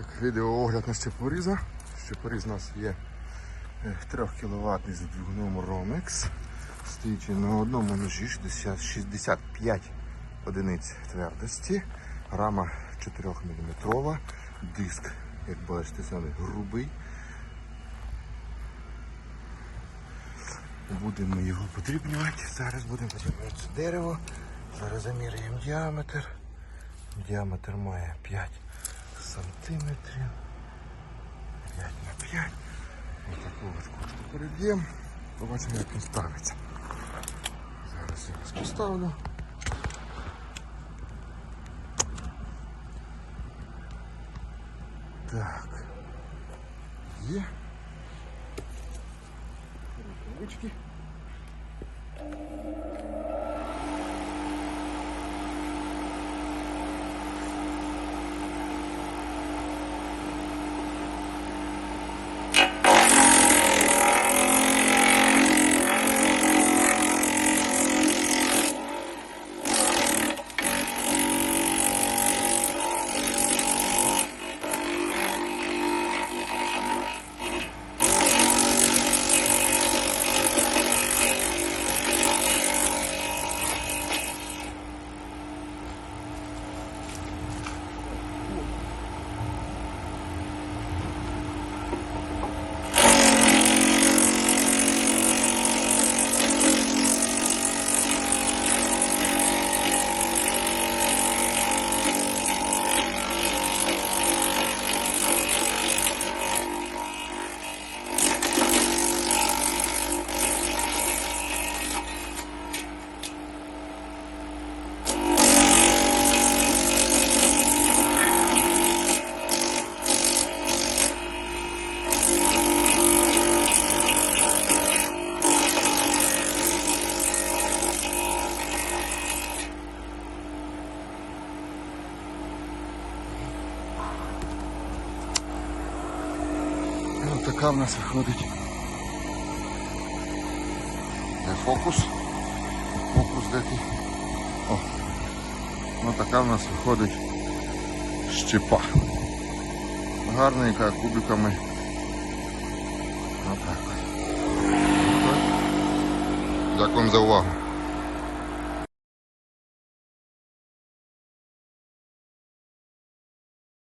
Так, відеоогляд на щепоріза. Щепоріз у нас є 3 кВт з двигуном Romex. Стоїть на одному ножі 60 65 одиниць твердості. Рама 4 мм. Диск, як бачите, саме грубий. Будемо його подрібнювати. Зараз будемо подрібнювати це дерево. Зараз заміряємо діаметр. Діаметр має 5 сантиметрів. 5 на 5. Ось таку от кошку переб'ємо. Побачимо, як він ставиться. Зараз я вас поставлю. Так. Є. Ручки. Така в нас виходить. Де фокус? Фокус де ти? О. Ось така в нас виходить щепа. Гарненька кубиками. Отак. Дякую за увагу.